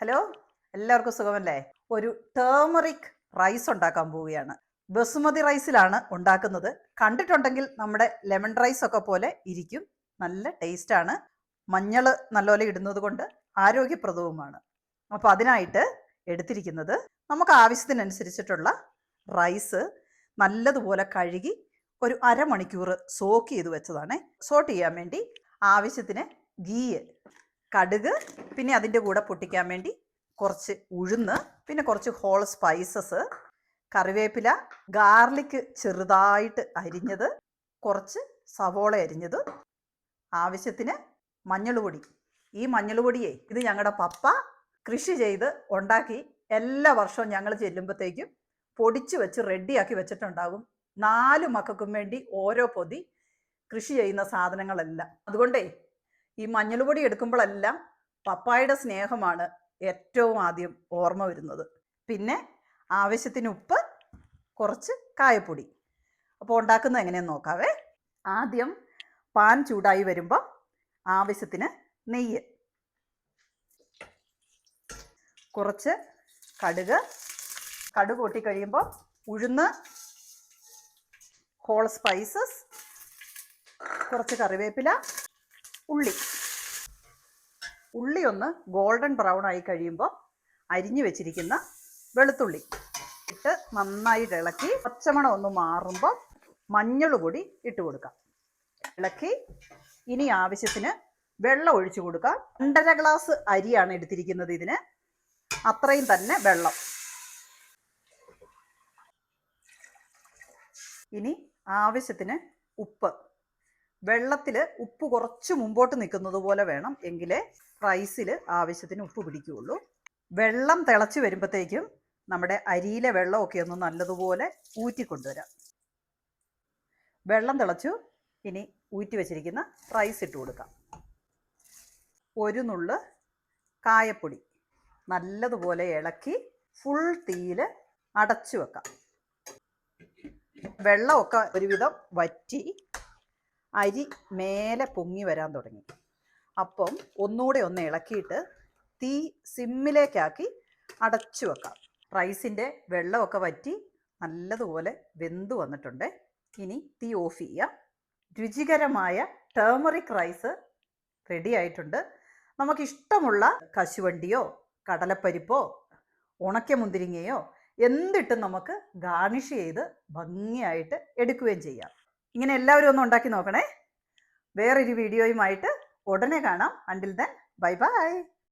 Hello എല്ലാവർക്കും സുഖമല്ലേ? ഒരു ടേമറിക് റൈസ് ഉണ്ടാക്കാൻ പോവുകയാണ്. ബസുമതി റൈസിലാണ് ഉണ്ടാക്കുന്നത്. കണ്ടിട്ടുണ്ടെങ്കിൽ നമ്മുടെ ലെമൺ റൈസ് ഒക്കെ പോലെ ഇരിക്കും. നല്ല ടേസ്റ്റാണ് മഞ്ഞൾ നല്ലപോലെ ഇടുന്നത് കൊണ്ട് ആരോഗ്യപ്രദവുമാണ്. അപ്പോൾ അതിനായിട്ട് എടുത്തിരിക്കുന്നത് നമുക്ക് ആവശ്യത്തിനനുസരിച്ചിട്ടുള്ള റൈസ് നല്ലതുപോലെ കഴുകി ഒരു അരമണിക്കൂർ സോക്ക് ചെയ്ത് വെച്ചതാണ്. സോട്ട് ചെയ്യാൻ വേണ്ടി ആവശ്യത്തിന് ഗീയ് കടുക് പിന്നെ അതിന്റെ കൂടെ പൊട്ടിക്കാൻ വേണ്ടി കുറച്ച് ഉഴുന്ന് പിന്നെ കുറച്ച് ഹോൾ സ്പൈസസ് കറിവേപ്പില ഗാർലിക് ചെറുതായിട്ട് അരിഞ്ഞത് കുറച്ച് സവോള അരിഞ്ഞത് ആവശ്യത്തിന് മഞ്ഞൾപൊടി. ഈ മഞ്ഞൾപൊടിയെ ഇത് ഞങ്ങളുടെ പപ്പ കൃഷി ചെയ്ത് ഉണ്ടാക്കി എല്ലാ വർഷവും ഞങ്ങൾ ചെല്ലുമ്പോഴത്തേക്കും പൊടിച്ച് വെച്ച് റെഡിയാക്കി വെച്ചിട്ടുണ്ടാകും. നാല് മക്കൾക്കും വേണ്ടി ഓരോ പൊതി കൃഷി ചെയ്യുന്ന സാധനങ്ങളെല്ലാം. അതുകൊണ്ടേ ഈ മഞ്ഞൾ പൊടി എടുക്കുമ്പോഴെല്ലാം പപ്പായുടെ സ്നേഹമാണ് ഏറ്റവും ആദ്യം ഓർമ്മ വരുന്നത്. പിന്നെ ആവശ്യത്തിന് ഉപ്പ് കുറച്ച് കായപ്പൊടി. അപ്പോൾ ഉണ്ടാക്കുന്നത് എങ്ങനെയെന്ന് നോക്കാവേ. ആദ്യം പാൻ ചൂടായി വരുമ്പോൾ ആവശ്യത്തിന് നെയ്യ്. കുറച്ച് കടുക്. കടുക് പൊട്ടി കഴിയുമ്പോൾ ഉഴുന്ന് ഹോൾ സ്പൈസസ് കുറച്ച് കറിവേപ്പില ഉള്ളി. ഉള്ളി ഒന്ന് ഗോൾഡൻ ബ്രൗൺ ആയി കഴിയുമ്പോൾ അരിഞ്ഞു വെച്ചിരിക്കുന്ന വെളുത്തുള്ളി ഇട്ട് നന്നായിട്ട് ഇളക്കി പച്ചമണം ഒന്ന് മാറുമ്പോൾ മഞ്ഞൾ പൊടി ഇട്ട് കൊടുക്കാം. ഇളക്കി ഇനി ആവശ്യത്തിന് വെള്ളം ഒഴിച്ചു കൊടുക്കാം. രണ്ടര ഗ്ലാസ് അരിയാണ് എടുത്തിരിക്കുന്നത് ഇതിന്. അത്രയും തന്നെ വെള്ളം. ഇനി ആവശ്യത്തിന് ഉപ്പ് വെള്ളത്തിൽ ഉപ്പ് കുറച്ച് മുമ്പോട്ട് നിൽക്കുന്നത് പോലെ വേണം എങ്കിലേ റൈസിൽ ആവശ്യത്തിന് ഉപ്പ് പിടിക്കുകയുള്ളൂ. വെള്ളം തിളച്ച് വരുമ്പോഴത്തേക്കും നമ്മുടെ അരിയിലെ വെള്ളമൊക്കെ ഒന്ന് നല്ലതുപോലെ ഊറ്റിക്കൊണ്ടുവരാം. വെള്ളം തിളച്ചു ഇനി ഊറ്റി വെച്ചിരിക്കുന്ന റൈസ് ഇട്ട് കൊടുക്കാം. ഒരു നുള്ള് കായപ്പൊടി നല്ലതുപോലെ ഇളക്കി ഫുൾ തീയിൽ അടച്ചു വെക്കാം. വെള്ളമൊക്കെ ഒരുവിധം വറ്റി അരി മേലെ പൊങ്ങി വരാൻ തുടങ്ങി. അപ്പം ഒന്നുകൂടെ ഒന്ന് ഇളക്കിയിട്ട് തീ സിമ്മിലേക്കാക്കി അടച്ചു വെക്കാം. റൈസിന്റെ വെള്ളമൊക്കെ വറ്റി നല്ലതുപോലെ വെന്ത് വന്നിട്ടുണ്ട്. ഇനി തീ ഓഫ് ചെയ്യാം. രുചികരമായ ടേമറിക് റൈസ് റെഡി ആയിട്ടുണ്ട്. നമുക്കിഷ്ടമുള്ള കശുവണ്ടിയോ കടലപ്പരിപ്പോ ഉണക്ക മുന്തിരിങ്ങയോ എന്തിട്ടും നമുക്ക് ഗാർണിഷ് ചെയ്ത് ഭംഗിയായിട്ട് എടുക്കുകയും ചെയ്യാം. ഇങ്ങനെ എല്ലാവരും ഒന്ന് ഉണ്ടാക്കി നോക്കണേ. വേറൊരു വീഡിയോയുമായിട്ട് ഉടനെ കാണാം. Until then bye bye